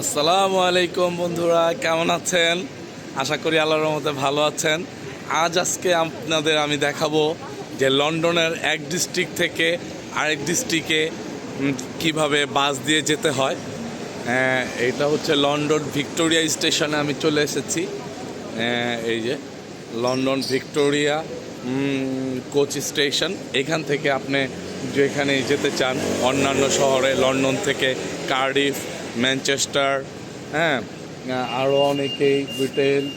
আসসালামু আলাইকুম বন্ধুরা কেমন আছেন? আশা করি আল্লাহর রহমতে ভালো আছেন। আজ আজকে আপনাদের আমি দেখাবো যে লন্ডনের এক ডিস্ট্রিক্ট থেকে আরেক ডিস্ট্রিক্টে কীভাবে বাস দিয়ে যেতে হয়। হ্যাঁ, এইটা হচ্ছে লন্ডন ভিক্টোরিয়া স্টেশনে আমি চলে এসেছি। হ্যাঁ, এই যে লন্ডন ভিক্টোরিয়া কোচ স্টেশন। এখান থেকে আপনি যেখানে যেতে চান অন্যান্য শহরে লন্ডন থেকে কার্ডিফ ম্যানচেস্টার হ্যাঁ আরও অনেকেই ব্রিটেন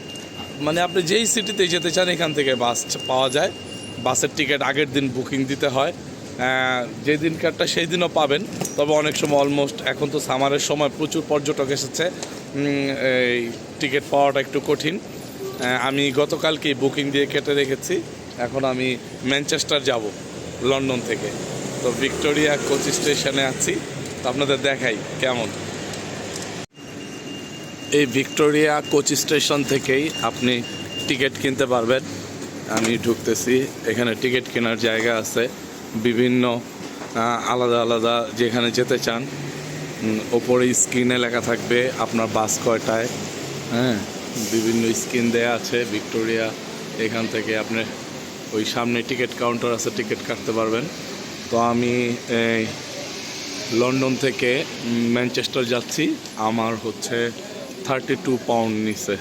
মানে আপনি যেই সিটিতে যেতে চান এখান থেকে বাস পাওয়া যায়। বাসের টিকিট আগের দিন বুকিং দিতে হয়। আহ, যে দিনকারটা সেই দিনও পাবেন। তবে অনেক সময় অলমোস্ট এখন তো সামারের সময় প্রচুর পর্যটক এসেছে। এই টিকিট পাওয়াটা একটু কঠিন। আমি গতকালকেই বুকিং দিয়ে কেটে রেখেছি। এখন আমি ম্যানচেস্টার যাব লন্ডন থেকে। তো ভিক্টোরিয়া কোচ স্টেশনে আছি। তো আপনাদের দেখাই কেমন? এই ভিক্টোরিয়া কোচ স্টেশন থেকেই আপনি টিকিট কিনতে পারবেন। আমি ঢুকতেছি, এখানে টিকিট কেনার জায়গা আছে। বিভিন্ন আলাদা আলাদা যেখানে যেতে চান ওপরে স্ক্রিনে লেখা থাকবে আপনার বাস কয়টায়। হ্যাঁ বিভিন্ন স্ক্রিন দেয়া আছে, ভিক্টোরিয়া, এখান থেকে আপনি ওই সামনে টিকিট কাউন্টার আছে, টিকিট কাটতে পারবেন। তো আমি লন্ডন থেকে ম্যানচেস্টার যাচ্ছি। আমার হচ্ছে থার্টি টু পাউন্ড নিচে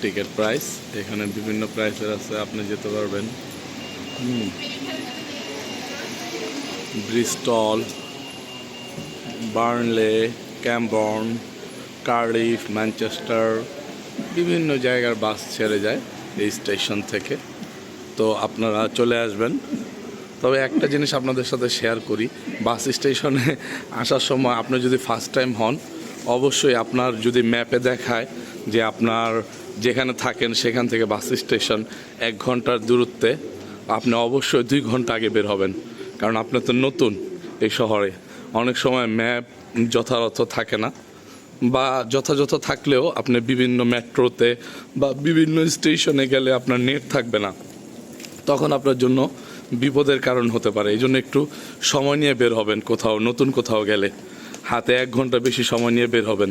টিকিট প্রাইস এখানে বিভিন্ন প্রাইসের আছে, আপনি যেতে পারবেন। Bristol Burnley Camborne Cardiff Manchester বিভিন্ন জায়গার বাস ছেড়ে যায় এই স্টেশন থেকে। তো আপনারা চলে আসবেন। তবে একটা জিনিস আপনাদের সাথে শেয়ার করি, বাস স্টেশনে আসার সময় আপনি যদি ফার্স্ট টাইম হন অবশ্যই আপনার যদি ম্যাপে দেখায় যে আপনার যেখানে থাকেন সেখান থেকে বাস স্টেশন এক ঘণ্টার দূরত্বে, আপনি অবশ্যই দুই ঘণ্টা আগে বের হবেন। কারণ আপনি তো নতুন এই শহরে। অনেক সময় ম্যাপ যথাযথ থাকে না বা যথাযথ থাকলেও আপনি বিভিন্ন মেট্রোতে বা বিভিন্ন স্টেশনে গেলে আপনার নেট থাকবে না। তখন আপনার জন্য বিপদের কারণ হতে পারে। এই জন্য একটু সময় নিয়ে বের হবেন কোথাও, নতুন কোথাও গেলে। হাতে এক ঘণ্টা বেশি সময় নিয়ে বের হবেন।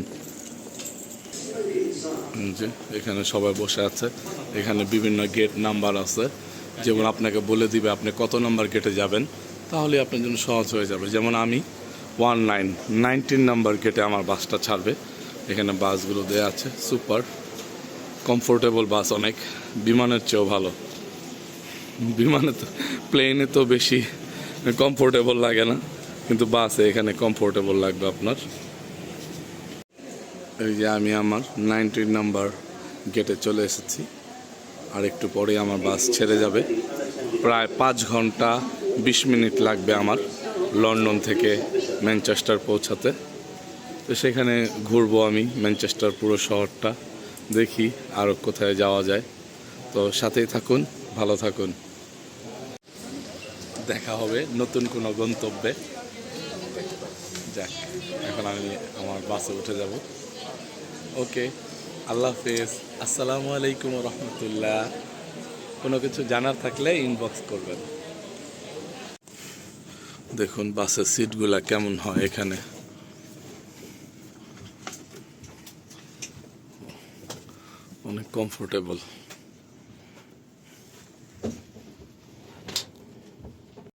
যে এখানে সবাই বসে আছে। এখানে বিভিন্ন গেট নাম্বার আছে। যেমন আপনাকে বলে দিবে আপনি কত নাম্বার গেটে যাবেন, তাহলে আপনার জন্য সহজ হয়ে যাবে। যেমন আমি ওয়ান নাইন নাইনটিন নাম্বার গেটে আমার বাসটা ছাড়বে। এখানে বাসগুলো দেওয়া আছে সুপার কমফোর্টেবল বাস অনেক, বিমানের চেয়েও ভালো। বিমানে তো প্লেনে তো বেশি কমফোর্টেবল লাগে না। কিন্তু বাসে এখানে কমফোর্টেবল লাগবে আপনার। এই যে আমি আমার নাইনটিন নাম্বার গেটে চলে এসেছি। আর একটু পরে আমার বাস ছেড়ে যাবে। প্রায় পাঁচ ঘণ্টা বিশ মিনিট লাগবে আমার লন্ডন থেকে ম্যানচেস্টার পৌঁছাতে। তো সেখানে ঘুরবো আমি ম্যানচেস্টার পুরো শহরটা। দেখি আরও কোথায় যাওয়া যায়। তো সাথেই থাকুন, ভালো থাকুন। দেখা হবে নতুন কোনো গন্তব্যে। যাক, এখন আমি আমার বাসে উঠে যাব। ওকে, আল্লাহ হাফেজ। আসসালামু আলাইকুম রহমতুল্লাহ। কোনো কিছু জানার থাকলে ইনবক্স করবেন। দেখুন, বাসের সিটগুলা কেমন হয় এখানে। অনেক কমফোর্টেবল